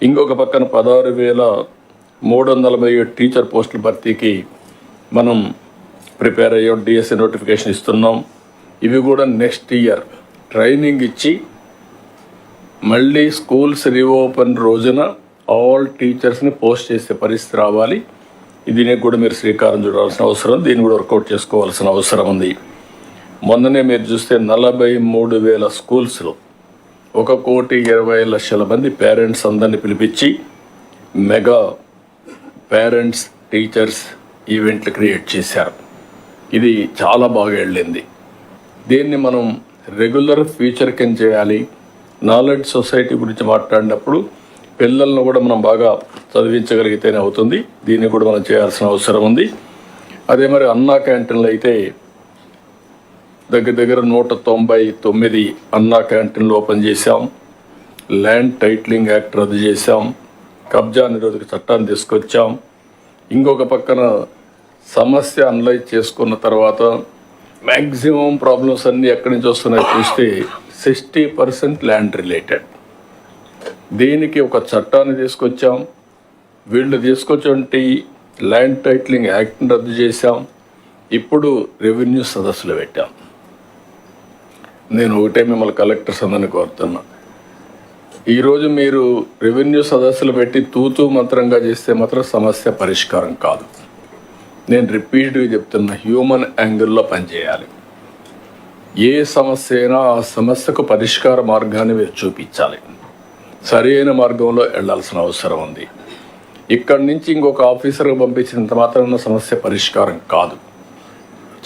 ఇంకొక పక్కన పదహారు వేల మూడు వందల నలభై ఏడు టీచర్ పోస్టుల భర్తీకి మనం ప్రిపేర్ అయ్యాం డిఎస్సి నోటిఫికేషన్ ఇస్తున్నాం. ఇవి కూడా నెక్స్ట్ ఇయర్. ట్రైనింగ్ ఇచ్చి మళ్ళీ స్కూల్స్ రీఓపెన్ రోజున ఆల్ టీచర్స్ని పోస్ట్ చేసే పరిస్థితి రావాలి. దీనికి కూడా మీరు శ్రీకారం చూడాల్సిన అవసరం దీన్ని కూడా వర్కౌట్ చేసుకోవాల్సిన అవసరం ఉంది. మొన్ననే మీరు చూస్తే నలభై మూడు వేల స్కూల్స్లో ఒక కోటి ఇరవై లక్షల మంది పేరెంట్స్ అందరిని పిలిపించి మెగా పేరెంట్స్ టీచర్స్ ఈవెంట్లు క్రియేట్ చేశారు. ఇది చాలా బాగా వెళ్ళింది. దీన్ని మనం రెగ్యులర్ ఫ్యూచర్ కింద చేయాలి. నాలెడ్జ్ సొసైటీ గురించి మాట్లాడినప్పుడు పిల్లలను కూడా మనం బాగా చదివించగలిగితేనే అవుతుంది. దీన్ని కూడా మనం చేయాల్సిన అవసరం ఉంది. అదే మరి అన్నా క్యాంటీన్లు అయితే దగ్గర దగ్గర నూట తొంభై తొమ్మిది అన్నా క్యాంటీన్లు ఓపెన్ చేశాం. ల్యాండ్ టైటిలింగ్ యాక్ట్ రద్దు చేశాం. కబ్జా నిరోధక చట్టాన్ని తీసుకొచ్చాం. ఇంకొక పక్కన సమస్య అనలైజ్ చేసుకున్న తర్వాత మ్యాక్సిమం ప్రాబ్లమ్స్ అన్నీ ఎక్కడి నుంచి వస్తున్నాయో చూస్తే సిక్స్టీ పర్సెంట్ ల్యాండ్ రిలేటెడ్. దీనికి ఒక చట్టాన్ని తీసుకొచ్చాం. వీళ్ళు తీసుకొచ్చి ల్యాండ్ టైటిలింగ్ యాక్ట్ని రద్దు చేశాం. ఇప్పుడు రెవెన్యూ సదస్సులు పెట్టాం. నేను ఒకటే మిమ్మల్ని కలెక్టర్స్ అందరిని కోరుతున్నా. ఈరోజు మీరు రెవెన్యూ సదస్సులు పెట్టి తూతూ మంత్రంగా చేస్తే మాత్రం సమస్య పరిష్కారం కాదు. నేను రిపీట్గా చెప్తున్నా హ్యూమన్ యాంగిల్లో పనిచేయాలి. ఏ సమస్య అయినా ఆ సమస్యకు పరిష్కార మార్గాన్ని మీరు చూపించాలి. సరైన మార్గంలో వెళ్ళాల్సిన అవసరం ఉంది. ఇక్కడి నుంచి ఇంకొక ఆఫీసర్కి పంపించినంత మాత్రం సమస్య పరిష్కారం కాదు.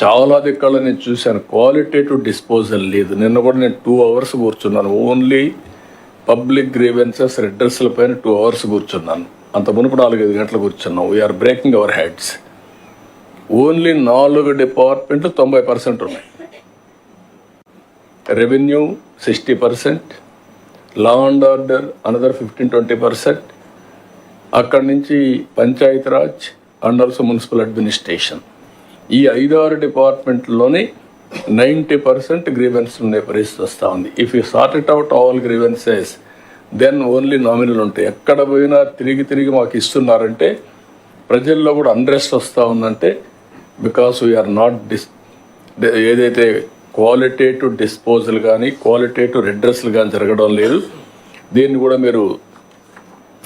చాలా దిక్కల్లో నేను చూశాను. క్వాలిటేటివ్ డిస్పోజల్ లేదు. నిన్న కూడా నేను టూ అవర్స్ కూర్చున్నాను. ఓన్లీ పబ్లిక్ గ్రీవెన్సెస్ రెడ్రస్ల పైన టూ అవర్స్ కూర్చున్నాను. అంత మునుపు నాలుగైదు గంటలు కూర్చున్నాం. We're breaking our heads only నాలుగు డిపార్ట్మెంట్లు తొంభై పర్సెంట్ ఉన్నాయి. Revenue sixty percent law and order another fifteen twenty percent అక్కడి నుంచి Panchayati Raj and also municipal administration. ఈ ఐదారు డిపార్ట్మెంట్లోని నైంటీ పర్సెంట్ గ్రీవెన్స్ ఉండే పరిస్థితి వస్తూ ఉంది. If you sort it out all grievances then only nominal ఉంటాయి. ఎక్కడ పోయినా తిరిగి తిరిగి మాకు ఇస్తున్నారంటే ప్రజల్లో కూడా అన్రెస్ట్ వస్తూ ఉందంటే బికాస్ వీఆర్ నాట్ డిస్ ఏదైతే క్వాలిటేటివ్ డిస్పోజల్ కానీ క్వాలిటేటివ్ రెడ్రెస్లు కానీ జరగడం లేదు. దీన్ని కూడా మీరు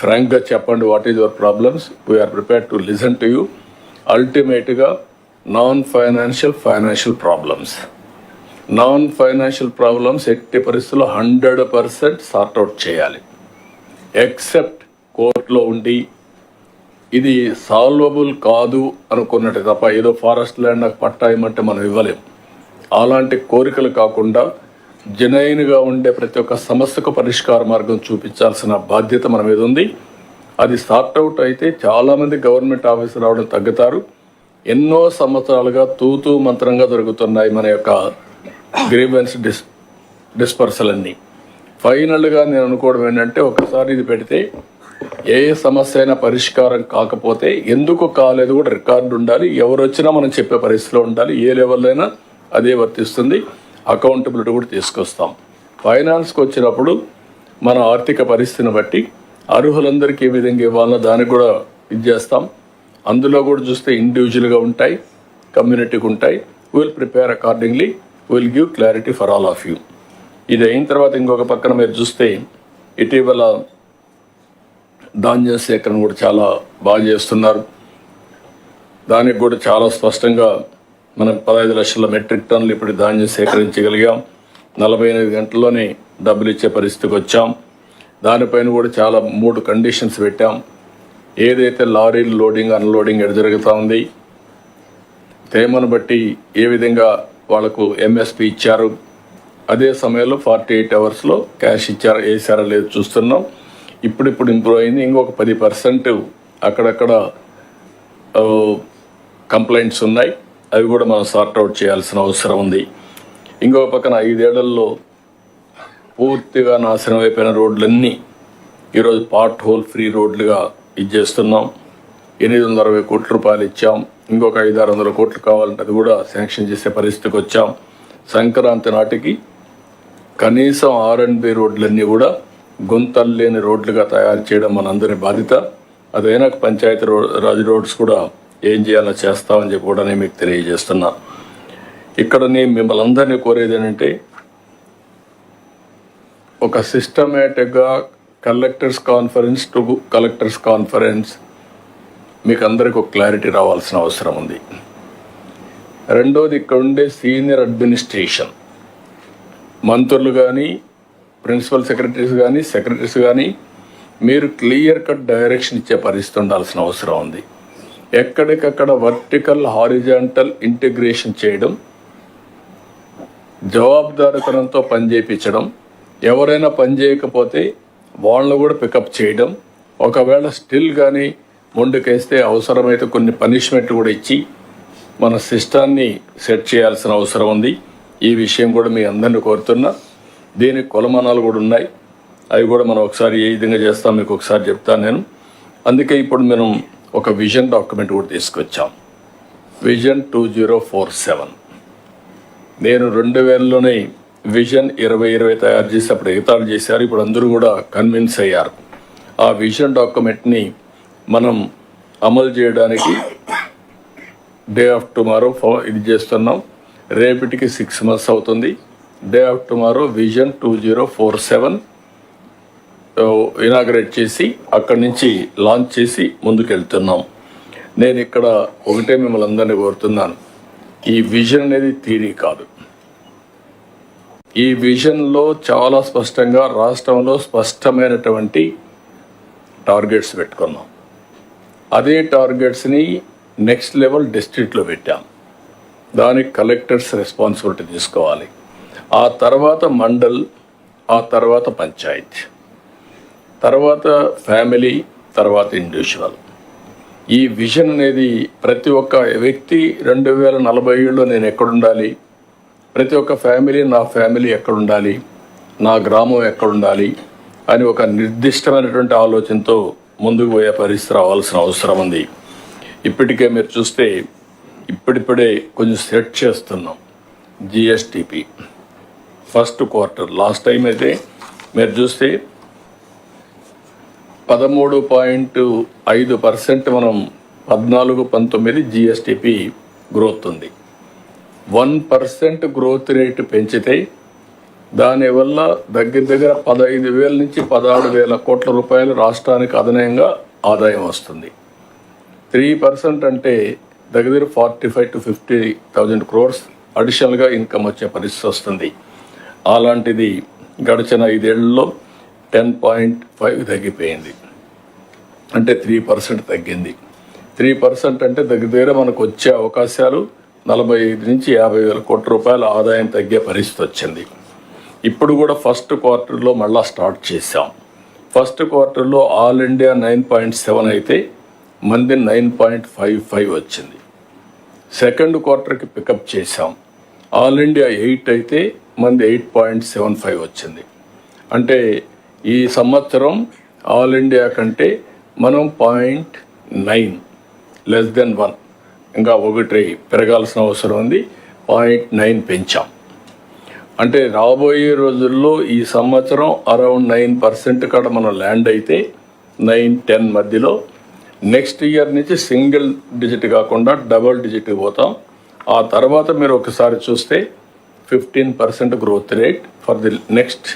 ఫ్రాంక్గా చెప్పండి what is your problems we're prepare to listen to you అల్టిమేట్గా non financial financial problems non financial problems ఎట్టి పరిస్థితుల్లో హండ్రెడ్ పర్సెంట్ సార్ట్అవుట్ చేయాలి. ఎక్సెప్ట్ కోర్టులో ఉండి ఇది సాల్వబుల్ కాదు అనుకున్నట్టు తప్ప ఏదో ఫారెస్ట్ ల్యాండ్ నాకు పట్టా ఇమ్మంటే మనం ఇవ్వలేం. అలాంటి కోరికలు కాకుండా జనైన్గా ఉండే ప్రతి ఒక్క సమస్యకు పరిష్కార మార్గం చూపించాల్సిన బాధ్యత మన మీద ఉంది. అది సార్ట్అవుట్ అయితే చాలామంది గవర్నమెంట్ ఆఫీసర్ రావడం తగ్గుతారు. ఎన్నో సంవత్సరాలుగా తూతూ మంత్రంగా జరుగుతున్నాయి మన యొక్క గ్రీవెన్స్ డిస్ డిస్పర్సల్ అన్నీ ఫైనల్గా నేను అనుకోవడం ఏంటంటే ఒకసారి ఇది పెడితే ఏ సమస్య అయినా పరిష్కారం కాకపోతే ఎందుకు కాలేదు కూడా రికార్డు ఉండాలి. ఎవరు వచ్చినా మనం చెప్పే పరిస్థితిలో ఉండాలి. ఏ లెవెల్ అయినా అదే వర్తిస్తుంది. అకౌంటబిలిటీ కూడా తీసుకొస్తాం. ఫైనాన్స్కి వచ్చినప్పుడు మన ఆర్థిక పరిస్థితిని బట్టి అర్హులందరికీ ఏ విధంగా ఇవ్వాలనో దానికి కూడా ఇది చేస్తాం. అందులో కూడా చూస్తే ఇండివిజువల్గా ఉంటాయి కమ్యూనిటీకి ఉంటాయి. Will prepare accordingly will give clarity for all of you ఇది అయిన తర్వాత ఇంకొక పక్కన మీరు చూస్తే ఇటీవల ధాన్య సేకరణ కూడా చాలా బాగా చేస్తున్నారు. దానికి కూడా చాలా స్పష్టంగా మనం పదహైదు లక్షల మెట్రిక్ టన్నులు ఇప్పుడు ధాన్యం సేకరించగలిగాం. నలభై ఎనిమిది గంటల్లోనే డబ్బులు ఇచ్చే పరిస్థితికి వచ్చాం. దానిపైన కూడా చాలా మూడు కండిషన్స్ పెట్టాం. ఏదైతే లారీలు లోడింగ్ అన్లోడింగ్ ఎడ జరుగుతూ ఉంది తేమను బట్టి ఏ విధంగా వాళ్ళకు ఎంఎస్పి ఇచ్చారు అదే సమయంలో ఫార్టీ ఎయిట్ అవర్స్లో క్యాష్ ఇచ్చారా వేసారా లేదు చూస్తున్నాం. ఇప్పుడిప్పుడు ఇంప్రూవ్ అయింది ఇంకొక పది పర్సెంట్ అక్కడక్కడ కంప్లైంట్స్ ఉన్నాయి. అవి కూడా మనం సార్ట్అవుట్ చేయాల్సిన అవసరం ఉంది. ఇంకొక పక్కన ఐదేళ్ళలో పూర్తిగా నాశనం అయిపోయిన రోడ్లన్నీ ఈరోజు పార్ట్ హోల్ ఫ్రీ రోడ్లుగా ఇచ్చేస్తున్నాం ఎనిమిది వందల అరవై కోట్ల రూపాయలు ఇచ్చాం. ఇంకొక ఐదు ఆరు వందల కోట్లు కావాలంటే అది కూడా శాంక్షన్ చేసే పరిస్థితికి వచ్చాం. సంక్రాంతి నాటికి కనీసం ఆర్ అండ్ బి రోడ్లన్నీ కూడా గుంతలు లేని రోడ్లుగా తయారు చేయడం మనందరి బాధ్యత. అదైనా పంచాయతీ రో రాజ్ రోడ్స్ కూడా ఏం చేయాలో చేస్తామని చెప్పి కూడా నేను మీకు తెలియజేస్తున్నా. ఇక్కడ నేను మిమ్మల్ని అందరినీ కోరేది ఏంటంటే ఒక సిస్టమేటిక్గా collectors conference to collectors conference మీకు అందరికి ఒక క్లారిటీ రావాల్సిన అవసరం ఉంది. రెండోది ఇక్కడ ఉండే సీనియర్ అడ్మినిస్ట్రేషన్ మంత్రులు కానీ ప్రిన్సిపల్ సెక్రటరీస్ కానీ సెక్రటరీస్ కానీ మీరు క్లియర్ కట్ డైరెక్షన్ ఇచ్చే పరిస్థితి ఉండాల్సిన అవసరం ఉంది. ఎక్కడికక్కడ వర్టికల్ హారిజాంటల్ ఇంటిగ్రేషన్ చేయడం జవాబుదారితనంతో పనిచేయించడం ఎవరైనా పని చేయకపోతే వాళ్ళను కూడా పికప్ చేయడం. ఒకవేళ స్టిల్ కానీ ముందుకేస్తే అవసరమైతే కొన్ని పనిష్మెంట్ కూడా ఇచ్చి మన సిస్టాన్ని సెట్ చేయాల్సిన అవసరం ఉంది. ఈ విషయం కూడా మీ అందరిని కోరుతున్నా. దీనికి కొలమానాలు కూడా ఉన్నాయి. అవి కూడా మనం ఒకసారి ఏ విధంగా చేస్తాం మీకు ఒకసారి చెప్తాను నేను. అందుకే ఇప్పుడు మనం ఒక విజన్ డాక్యుమెంట్ కూడా తీసుకొచ్చాం. Vision two zero four seven నేను రెండు వేలలోనే విజన్ ఇరవై ఇరవై తయారు చేసి అప్పుడు ఎగతాళి చేశారు. ఇప్పుడు అందరూ కూడా కన్విన్స్ అయ్యారు. ఆ విజన్ డాక్యుమెంట్ని మనం అమలు చేయడానికి డే ఆఫ్ టుమారో ఇది చేస్తున్నాం. రేపటికి సిక్స్ మంత్స్ అవుతుంది. Day of tomorrow vision two zero four seven inaugurate చేసి అక్కడి నుంచి లాంచ్ చేసి ముందుకెళ్తున్నాం. నేను ఇక్కడ ఒకటే మిమ్మల్ని అందరినీ కోరుతున్నాను. ఈ విజన్ అనేది థీరీ కాదు. ఈ విజన్లో చాలా స్పష్టంగా రాష్ట్రంలో స్పష్టమైనటువంటి టార్గెట్స్ పెట్టుకున్నాం. అదే టార్గెట్స్ని నెక్స్ట్ లెవెల్ డిస్ట్రిక్ట్లో పెట్టాం. దానికి కలెక్టర్స్ రెస్పాన్సిబిలిటీ తీసుకోవాలి. ఆ తర్వాత మండల్ ఆ తర్వాత పంచాయత్ తర్వాత ఫ్యామిలీ తర్వాత ఇండివిజువల్. ఈ విజన్ అనేది ప్రతి ఒక్క వ్యక్తి రెండు వేల నలభై ఏళ్ళు నేను ఎక్కడుండాలి? ప్రతి ఒక్క ఫ్యామిలీ నా ఫ్యామిలీ ఎక్కడుండాలి నా గ్రామం ఎక్కడుండాలి అని ఒక నిర్దిష్టమైనటువంటి ఆలోచనతో ముందుకు పోయే పరిస్థితి రావాల్సిన అవసరం ఉంది. ఇప్పటికే మీరు చూస్తే ఇప్పుడిప్పుడే కొంచెం సెట్ చేస్తున్నాం GSDP. First quarter last time అయితే మీరు చూస్తే పదమూడు పాయింట్ ఐదు పర్సెంట్ మనం పద్నాలుగు పంతొమ్మిది జిఎస్టిపి గ్రోత్ ఉంది. వన్ పర్సెంట్ గ్రోత్ రేటు పెంచితే దానివల్ల దగ్గర దగ్గర పదహైదు వేల నుంచి పదహారు వేల కోట్ల రూపాయలు రాష్ట్రానికి అదనంగా ఆదాయం వస్తుంది. త్రీ పర్సెంట్ అంటే దగ్గర forty five to fifty thousand crores అడిషనల్గా ఇన్కమ్ వచ్చే పరిస్థితి వస్తుంది. అలాంటిది గడిచిన ఐదేళ్ళలో టెన్ పాయింట్ ఫైవ్ తగ్గిపోయింది. అంటే త్రీ పర్సెంట్ తగ్గింది. త్రీ పర్సెంట్ అంటే దగ్గర దగ్గర మనకు వచ్చే అవకాశాలు నలభై ఐదు నుంచి యాభై వేల కోట్ల రూపాయల ఆదాయం తగ్గే పరిస్థితి వచ్చింది. ఇప్పుడు కూడా ఫస్ట్ క్వార్టర్లో మళ్ళా స్టార్ట్ చేసాం ఫస్ట్ క్వార్టర్లో all India nine point seven అయితే మంది నైన్ పాయింట్ ఫైవ్ ఫైవ్ వచ్చింది. సెకండ్ క్వార్టర్కి పికప్ చేసాం ఆల్ ఇండియా ఎయిట్ అయితే మంది ఎయిట్ పాయింట్ సెవెన్ ఫైవ్ వచ్చింది. అంటే ఈ సంవత్సరం ఆల్ ఇండియా కంటే మనం point nine less than one. ఇంకా ఒకటి పెరగాల్సిన అవసరం ఉంది. పాయింట్ నైన్ పెంచాం. అంటే రాబోయే రోజుల్లో ఈ సంవత్సరం అరౌండ్ నైన్ పర్సెంట్ కాడ మనం ల్యాండ్ అయితే నైన్ టెన్ మధ్యలో నెక్స్ట్ ఇయర్ నుంచి సింగిల్ డిజిట్ కాకుండా డబల్ డిజిట్ పోతాం. ఆ తర్వాత మీరు ఒకసారి చూస్తే fifteen percent growth rate for the next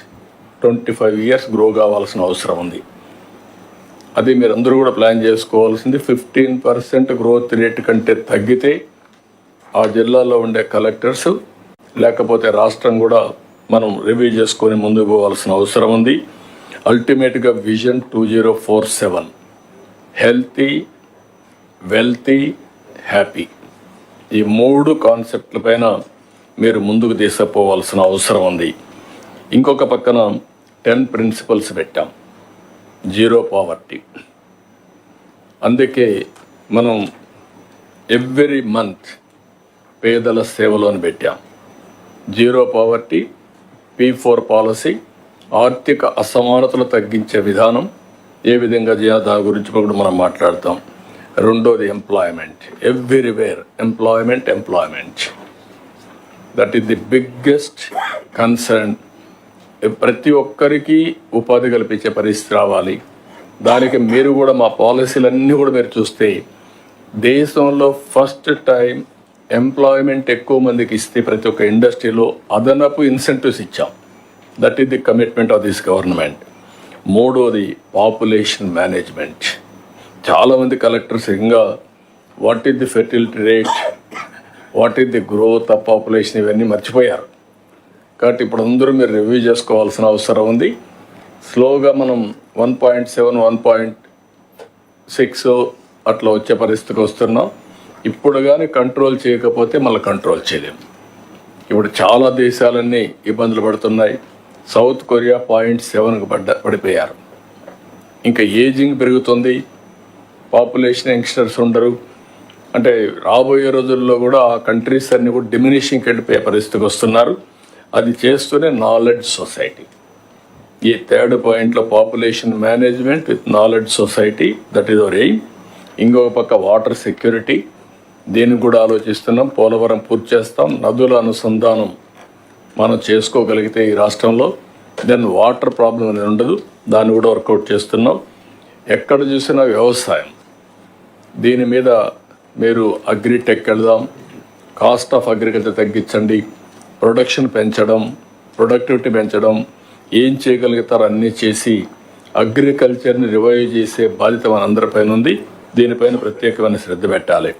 twenty five years grow కావాల్సిన అవసరం ఉంది. అది మీరు అందరూ కూడా ప్లాన్ చేసుకోవాల్సింది. ఫిఫ్టీన్ పర్సెంట్ గ్రోత్ రేట్ కంటే తగ్గితే ఆ జిల్లాలో ఉండే కలెక్టర్స్ లేకపోతే రాష్ట్రం కూడా మనం రివ్యూ చేసుకొని ముందుకు పోవాల్సిన అవసరం ఉంది. అల్టిమేట్గా vision two zero four seven. Healthy wealthy happy. ఈ మూడు కాన్సెప్ట్ల పైన మీరు ముందుకు తీసుకుపోవాల్సిన అవసరం ఉంది. ఇంకొక పక్కన టెన్ ప్రిన్సిపల్స్ పెట్టాం. Zero poverty. అందుకే మనం ఎవ్రీ మంత్ పేదల సేవలోని పెట్టాం. Zero poverty P four policy ఆర్థిక అసమానతలు తగ్గించే విధానం ఏ విధంగా చేయాలి దాని గురించి కూడా మనం మాట్లాడతాం. రెండోది employment everywhere employment employment that is the biggest concern ప్రతి ఒక్కరికి ఉపాధి కల్పించే పరిస్థితి రావాలి. దానికి మీరు కూడా మా పాలసీలన్నీ కూడా మీరు చూస్తే దేశంలో ఫస్ట్ టైం ఎంప్లాయ్మెంట్ ఎక్కువ మందికి ఇస్తే ప్రతి ఒక్క ఇండస్ట్రీలో అదనపు ఇన్సెంటివ్స్ ఇచ్చాం. That is the commitment of this government మూడోది పాపులేషన్ మేనేజ్మెంట్ చాలామంది కలెక్టర్స్ ఇంకా what is the fertility rate what is the growth of population ఇవన్నీ మర్చిపోయారు. కాబట్టి ఇప్పుడు అందరూ మీరు రివ్యూ చేసుకోవాల్సిన అవసరం ఉంది. స్లోగా మనం one point seven one point six అట్లా వచ్చే పరిస్థితికి వస్తున్నాం. ఇప్పుడు కానీ కంట్రోల్ చేయకపోతే మళ్ళీ కంట్రోల్ చేయలేము ఇప్పుడు చాలా దేశాలన్నీ ఇబ్బందులు పడుతున్నాయి. సౌత్ కొరియా పాయింట్ సెవెన్కి పడ్డ పడిపోయారు. ఇంకా ఏజింగ్ పెరుగుతుంది. పాపులేషన్ యంగ్స్టర్స్ ఉండరు. అంటే రాబోయే రోజుల్లో కూడా ఆ కంట్రీస్ అన్నీ కూడా డిమినిషింగ్కి వెళ్ళిపోయే పరిస్థితికి వస్తున్నారు. అది చేస్తూనే నాలెడ్జ్ సొసైటీ ఈ థర్డ్ పాయింట్లో population management with knowledge society that is our aim ఇంకొక పక్క వాటర్ సెక్యూరిటీ దీన్ని కూడా ఆలోచిస్తున్నాం. పోలవరం పూర్తి చేస్తాం. నదుల అనుసంధానం మనం చేసుకోగలిగితే ఈ రాష్ట్రంలో. దెన్ వాటర్ ప్రాబ్లం అనేది ఉండదు. దాన్ని కూడా వర్కౌట్ చేస్తున్నాం. ఎక్కడ చూసినా వ్యవసాయం. దీని మీద మీరు అగ్రిటెక్ వెళ్దాం. కాస్ట్ ఆఫ్ అగ్రికల్చర్ తగ్గించండి. ప్రొడక్షన్ పెంచడం ప్రొడక్టివిటీ పెంచడం ఏం చేయగలుగుతారో అన్నీ చేసి అగ్రికల్చర్ని రివైవ్ చేసే బాధ్యత మనందరిపైన ఉంది. దీనిపైన ప్రత్యేకమైన శ్రద్ధ పెట్టాలి.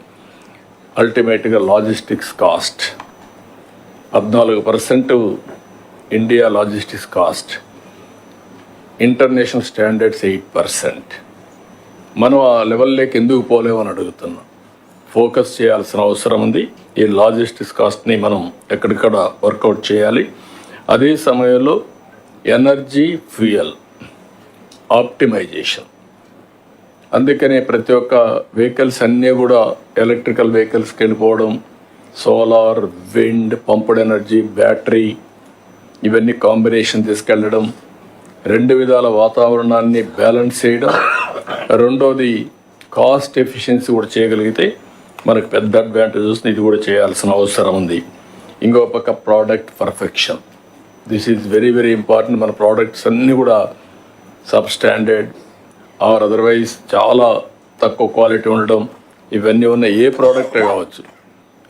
అల్టిమేట్గా లాజిస్టిక్స్ కాస్ట్ పద్నాలుగు percent India logistics cost international standards eight percent మనం ఆ లెవెల్లోకి ఎందుకు పోలేమని అడుగుతున్నాం. ఫోకస్ చేయాల్సిన అవసరం ఉంది. ఈ లాజిస్టిక్స్ కాస్ట్ని మనం ఎక్కడికక్కడ వర్కౌట్ చేయాలి. అదే సమయంలో ఎనర్జీ ఫ్యూయల్ ఆప్టిమైజేషన్. అందుకనే ప్రతి ఒక్క వెహికల్స్ అన్నీ కూడా ఎలక్ట్రికల్ వెహికల్స్కి వెళ్ళిపోవడం solar wind pumped energy battery ఇవన్నీ కాంబినేషన్ తీసుకెళ్ళడం రెండు విధాల వాతావరణాన్ని బ్యాలెన్స్ చేయడం రెండోది కాస్ట్ ఎఫిషియన్సీ కూడా చేయగలిగితే మనకు పెద్ద అడ్వాంటేజ్ వస్తుంది ఇది కూడా చేయాల్సిన అవసరం ఉంది. ఇంకో పక్క product perfection this is very very important మన ప్రోడక్ట్స్ అన్నీ కూడా సబ్ స్టాండర్డ్ ఆర్ అదర్వైజ్ చాలా తక్కువ క్వాలిటీ ఉండడం. ఇవన్నీ ఉన్న ఏ ప్రోడక్ట్ కావచ్చు.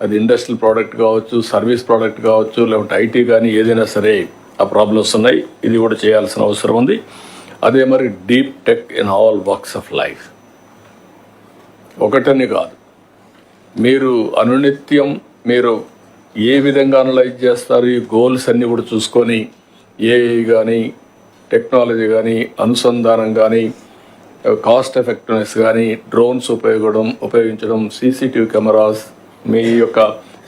అది ఇండస్ట్రియల్ ప్రోడక్ట్ కావచ్చు సర్వీస్ ప్రోడక్ట్ కావచ్చు లేకపోతే ఐటీ కానీ ఏదైనా సరే ఆ ప్రాబ్లమ్స్ ఉన్నాయి. ఇది కూడా చేయాల్సిన అవసరం ఉంది. అదే మరి deep tech in all works of life ఒకటని కాదు. మీరు అనునిత్యం మీరు ఏ విధంగా అనలైజ్ చేస్తారు? ఈ గోల్స్ అన్నీ కూడా చూసుకొని ఏఐ కానీ టెక్నాలజీ కానీ అనుసంధానం కానీ కాస్ట్ ఎఫెక్టివ్నెస్ కానీ డ్రోన్స్ ఉపయోగడం ఉపయోగించడం సీసీటీవీ కెమెరాస్ మీ యొక్క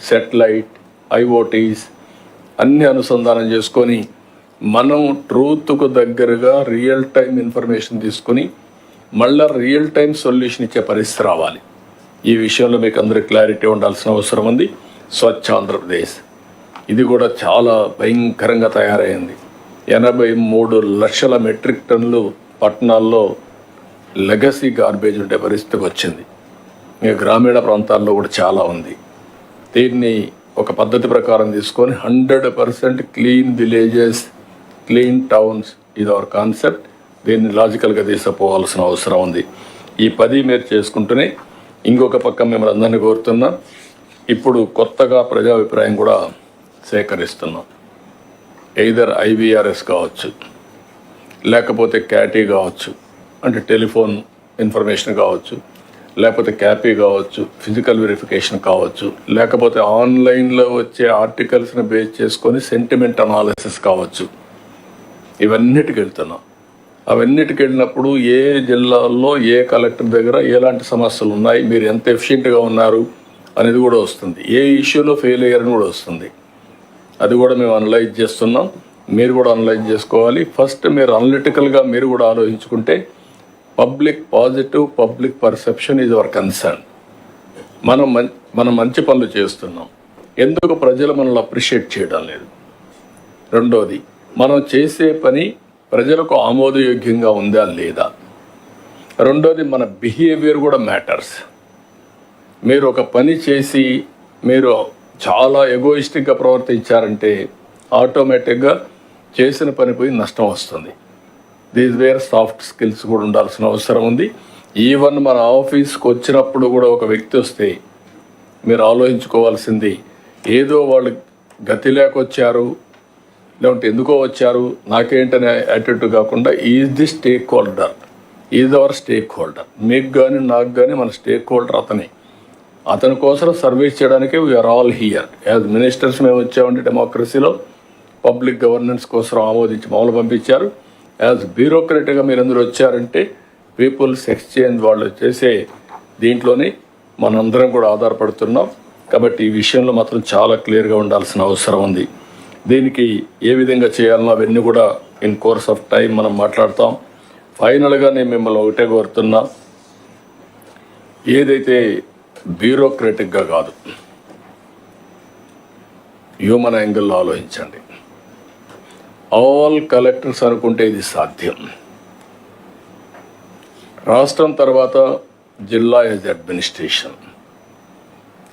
సెటిలైట్ ఐఓటీస్ అన్ని అనుసంధానం చేసుకొని మనం ట్రూత్కు దగ్గరగా రియల్ టైం ఇన్ఫర్మేషన్ తీసుకొని మళ్ళీ రియల్ టైం సొల్యూషన్ ఇచ్చే పరిస్థితి రావాలి. ఈ విషయంలో మీకు అందరికి క్లారిటీ ఉండాల్సిన అవసరం ఉంది. స్వచ్ఛ ఆంధ్రప్రదేశ్. ఇది కూడా చాలా భయంకరంగా తయారైంది. ఎనభై మూడు లక్షల మెట్రిక్ టన్నులు పట్టణాల్లో లెగసీ గార్బేజ్ ఉండే పరిస్థితి వచ్చింది. ఇంకా గ్రామీణ ప్రాంతాల్లో కూడా చాలా ఉంది. దీన్ని ఒక పద్ధతి ప్రకారం తీసుకొని hundred percent clean villages clean towns ఇది అవర్ కాన్సెప్ట్. దీన్ని లాజికల్గా తీసుకుపోవాల్సిన అవసరం ఉంది. ఈ పది మీరు చేసుకుంటూనే ఇంకొక పక్క మిమ్మల్ని అందరినీ కోరుతున్నాం ఇప్పుడు కొత్తగా ప్రజాభిప్రాయం కూడా సేకరిస్తున్నాం. ఎయిదర్ ఐవీఆర్ఎస్ కావచ్చు లేకపోతే క్యాటీ కావచ్చు అంటే టెలిఫోన్ ఇన్ఫర్మేషన్ కావచ్చు లేకపోతే క్యాపీ కావచ్చు ఫిజికల్ వెరిఫికేషన్ కావచ్చు లేకపోతే ఆన్లైన్లో వచ్చే ఆర్టికల్స్ని బేస్ చేసుకొని సెంటిమెంట్ అనాలిసిస్ కావచ్చు. ఇవన్నిటికి వెళ్తున్నాం. అవన్నిటికి వెళ్ళినప్పుడు ఏ జిల్లాల్లో ఏ కలెక్టర్ దగ్గర ఎలాంటి సమస్యలు ఉన్నాయి మీరు ఎంత ఎఫిషియెంట్గా ఉన్నారు అనేది కూడా వస్తుంది. ఏ ఇష్యూలో ఫెయిల్ అయ్యారని కూడా వస్తుంది. అది కూడా మేము అనలైజ్ చేస్తున్నాం. మీరు కూడా అనలైజ్ చేసుకోవాలి. ఫస్ట్ మీరు అనలిటికల్గా మీరు కూడా ఆలోచించుకుంటే public positive public perception is our concern. మనం మం- మనం మంచి పనులు చేస్తున్నాం. ఎందుకు ప్రజలు మనల్ని అప్రిషియేట్ చేయడం లేదు? రెండోది మనం చేసే పని ప్రజలకు ఆమోదయోగ్యంగా ఉందా లేదా? రెండోది మన బిహేవియర్ కూడా మ్యాటర్స్. మీరు ఒక పని చేసి మీరు చాలా ఎగోయిస్టిక్గా ప్రవర్తించారంటే ఆటోమేటిక్గా చేసిన పని పోయి నష్టం వస్తుంది. దీస్ వేర్ సాఫ్ట్ స్కిల్స్ కూడా ఉండాల్సిన అవసరం ఉంది. ఈవెన్ మన ఆఫీస్కి వచ్చినప్పుడు కూడా ఒక వ్యక్తి వస్తే మీరు ఆలోచించుకోవాల్సింది ఏదో వాళ్ళు గతి లేక వచ్చారు లేకుంటే ఎందుకో వచ్చారు నాకేంటనే యాటిట్యూడ్ కాకుండా is the stakeholder is our stakeholder మీకు కానీ నాకు కానీ మన స్టేక్ హోల్డర్ అతనే. అతని కోసం సర్వీస్ చేయడానికి we're all here as ministers మేము వచ్చామంటే డెమోక్రసీలో పబ్లిక్ గవర్నెన్స్ కోసం ఆమోదించి మామూలు పంపించారు. యాజ్ బ్యూరోక్రటిక్గా మీరు అందరూ వచ్చారంటే పీపుల్స్ ఎక్స్చేంజ్ వాళ్ళు చేసే దీంట్లోనే మనందరం కూడా ఆధారపడుతున్నాం. కాబట్టి ఈ విషయంలో మాత్రం చాలా క్లియర్గా ఉండాల్సిన అవసరం ఉంది. దీనికి ఏ విధంగా చేయాలనో అవన్నీ కూడా ఇన్ కోర్స్ ఆఫ్ టైం మనం మాట్లాడతాం. ఫైనల్గా నేను మిమ్మల్ని ఒకటే కోరుతున్నా. ఏదైతే బ్యూరోక్రటిక్గా కాదు హ్యూమన్ యాంగిల్లో ఆలోచించండి. ఆల్ కలెక్టర్స్ అనుకుంటే ఇది సాధ్యం. రాష్ట్రం తర్వాత జిల్లా యాజ్ అడ్మినిస్ట్రేషన్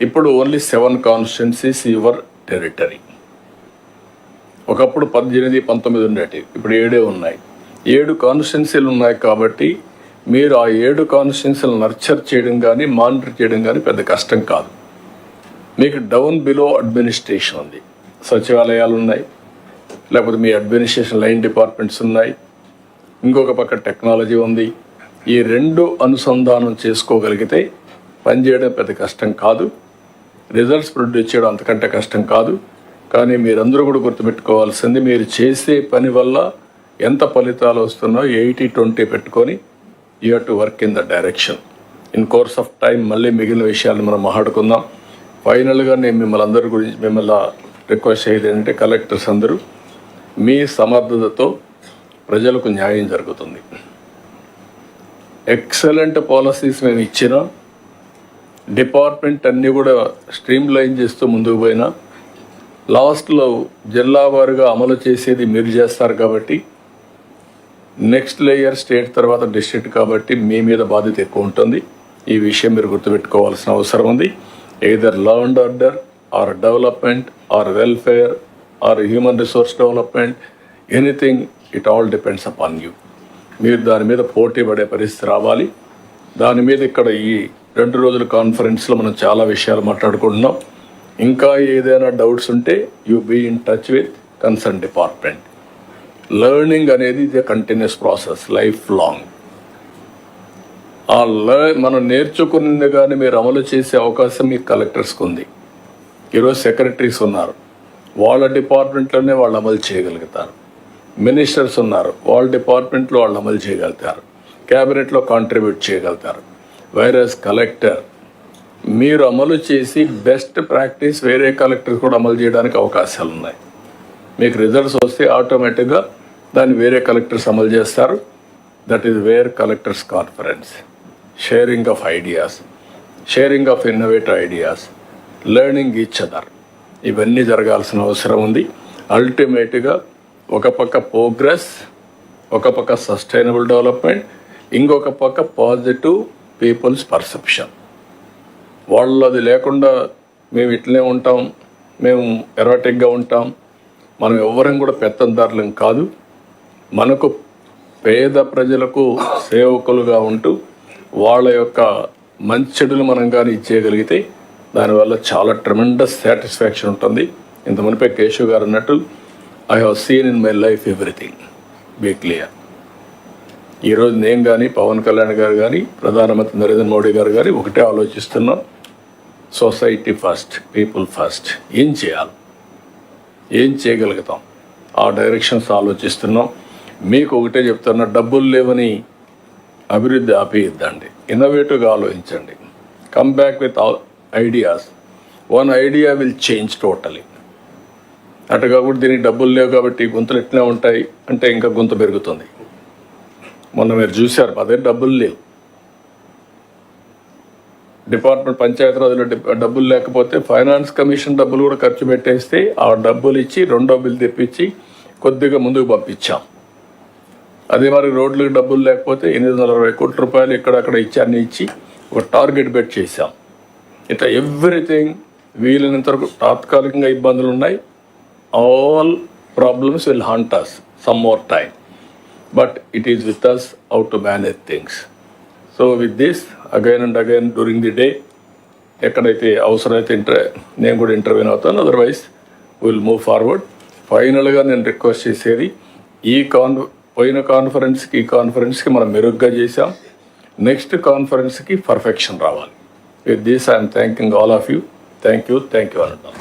ఇప్పుడు only seven constituencies your territory ఒకప్పుడు పద్దెనిమిది పంతొమ్మిది ఉండేటి. ఇప్పుడు ఏడే ఉన్నాయి. ఏడు కాన్స్టిట్యున్సీలు ఉన్నాయి కాబట్టి మీరు ఆ ఏడు కాన్స్టిట్యున్సీలు నర్చర్ చేయడం కానీ మానిటర్ చేయడం కానీ పెద్ద కష్టం కాదు. మీకు డౌన్ బిలో అడ్మినిస్ట్రేషన్ ఉంది. సచివాలయాలు ఉన్నాయి. లేకపోతే మీ అడ్మినిస్ట్రేషన్ లైన్ డిపార్ట్మెంట్స్ ఉన్నాయి. ఇంకొక పక్క టెక్నాలజీ ఉంది. ఈ రెండు అనుసంధానం చేసుకోగలిగితే పనిచేయడం పెద్ద కష్టం కాదు. రిజల్ట్స్ ప్రొడ్యూస్ చేయడం అంతకంటే కష్టం కాదు. కానీ మీరందరూ కూడా గుర్తుపెట్టుకోవాల్సింది మీరు చేసే పని వల్ల ఎంత ఫలితాలు వస్తున్నాయో ఎయిటీ ట్వంటీ పెట్టుకొని you to work in the direction. In course of time మళ్ళీ మిగిలిన విషయాలు మనం మాట్లాడుకుందాం. ఫైనల్గా నేను మిమ్మల్ని అందరి గురించి మిమ్మల్ని రిక్వెస్ట్ అయ్యేది ఏంటంటే కలెక్టర్స్ అందరూ మీ సమర్థతతో ప్రజలకు న్యాయం జరుగుతుంది. ఎక్సలెంట్ పాలసీస్ మేము ఇచ్చినా డిపార్ట్మెంట్ అన్నీ కూడా స్ట్రీమ్ లైన్ చేస్తూ ముందుకు పోయినా లాస్ట్లో జిల్లా వారుగా అమలు చేసేది మీరు చేస్తారు కాబట్టి నెక్స్ట్ లేయర్ స్టేట్ తర్వాత డిస్ట్రిక్ట్ కాబట్టి మీ మీద బాధ్యత ఎక్కువ ఉంటుంది. ఈ విషయం మీరు గుర్తుపెట్టుకోవాల్సిన అవసరం ఉంది. Either law and order or development or welfare or human resource development anything it all depends upon you మీరు దాని మీద పోటీ పడే పరిస్థితి రావాలి. దాని మీద ఇక్కడ ఈ రెండు రోజుల కాన్ఫరెన్స్లో మనం చాలా విషయాలు మాట్లాడుకుంటున్నాం. ఇంకా ఏదైనా డౌట్స్ ఉంటే you be in touch with concern department. Learning అనేది ఇది కంటిన్యూస్ ప్రాసెస్ లైఫ్ లాంగ్. ఆ లర్ మనం నేర్చుకున్నది కానీ మీరు అమలు చేసే అవకాశం మీ కలెక్టర్స్కి ఉంది. ఈరోజు సెక్రటరీస్ ఉన్నారు. వాళ్ళ డిపార్ట్మెంట్లోనే వాళ్ళు అమలు చేయగలుగుతారు. మినిస్టర్స్ ఉన్నారు. వాళ్ళ డిపార్ట్మెంట్లో వాళ్ళు అమలు చేయగలుగుతారు. క్యాబినెట్లో కాంట్రిబ్యూట్ చేయగలుగుతారు. వైరస్ కలెక్టర్ మీరు అమలు చేసి బెస్ట్ ప్రాక్టీస్ వేరే కలెక్టర్స్ కూడా అమలు చేయడానికి అవకాశాలు ఉన్నాయి. మీకు రిజల్ట్స్ వస్తే ఆటోమేటిక్గా దాన్ని వేరే కలెక్టర్స్ అమలు చేస్తారు. That is where collectors conference sharing of ideas sharing of innovative ideas learning each other ఇవన్నీ జరగాల్సిన అవసరం ఉంది. అల్టిమేట్గా ఒక పక్క ప్రోగ్రెస్ ఒక పక్క సస్టైనబుల్ డెవలప్మెంట్ ఇంకొక పక్క పాజిటివ్ పీపుల్స్ పర్సెప్షన్ వాళ్ళు అది లేకుండా మేము ఇట్లనే ఉంటాం మేము ఎరాటిక్గా ఉంటాం. మనం ఎవ్వరం కూడా పెత్తందారులం కాదు. మనకు పేద ప్రజలకు సేవకులుగా ఉంటూ వాళ్ళ యొక్క మంచెడులు మనం కానీ ఇచ్చేయగలిగితే దానివల్ల చాలా ట్రెమెండస్ సాటిస్ఫాక్షన్ ఉంటుంది. ఇంత మునిపే కేశవ్ గారు అన్నట్టు I have seen in my life everything be clear ఈరోజు నేను కానీ పవన్ కళ్యాణ్ గారు కానీ ప్రధానమంత్రి నరేంద్ర మోడీ గారు కానీ ఒకటే ఆలోచిస్తున్నాం. Society first people first. ఏం చేయాలి? ఏం చేయగలుగుతాం? ఆ డైరెక్షన్స్ ఆలోచిస్తున్నాం. మీకు ఒకటే చెప్తున్నా డబ్బులు లేవని అభివృద్ధి ఆపేయద్దండి. ఇన్నోవేటివ్గా ఆలోచించండి. Come back with ideas one idea will change totally అటు కాకుండా దీనికి డబ్బులు లేవు కాబట్టి గుంతలు ఎట్లా ఉంటాయి అంటే ఇంకా గుంత పెరుగుతుంది. మొన్న మీరు చూశారు మా దగ్గర డబ్బులు లేవు. డిపార్ట్మెంట్ పంచాయతీరాజ్లో డి- డబ్బులు లేకపోతే ఫైనాన్స్ కమిషన్ డబ్బులు కూడా ఖర్చు పెట్టేస్తే ఆ డబ్బులు ఇచ్చి రెండో బిల్ తెప్పించి కొద్దిగా ముందుకు పంపించాం. అదే మరి రోడ్లకు డబ్బులు లేకపోతే ఎనిమిది వందల అరవై కోట్ల రూపాయలు ఇక్కడక్కడ ఇచ్చి అన్ని ఇచ్చి ఒక టార్గెట్ పెట్టి చేశాం. ఇట్లా ఎవ్రీథింగ్ వీలైనంత వరకు తాత్కాలికంగా ఇబ్బందులు ఉన్నాయి. All problems will haunt us some more time. But it is with us how to manage things so with this again and again during the day ఎక్కడైతే అవసరమైతే ఇంటర్ నేను కూడా ఇంటర్వ్యూన్ అవుతాను. అదర్వైజ్ విల్ మూవ్ ఫార్వర్డ్ ఫైనల్గా నేను request చేసేది ఈ కాన్ పోయిన కాన్ఫరెన్స్కి ఈ కాన్ఫరెన్స్కి మనం మెరుగ్గా చేసాం నెక్స్ట్ కాన్ఫరెన్స్కి పర్ఫెక్షన్ రావాలి. With this I'm thanking all of you thank you thank you అంటున్నాను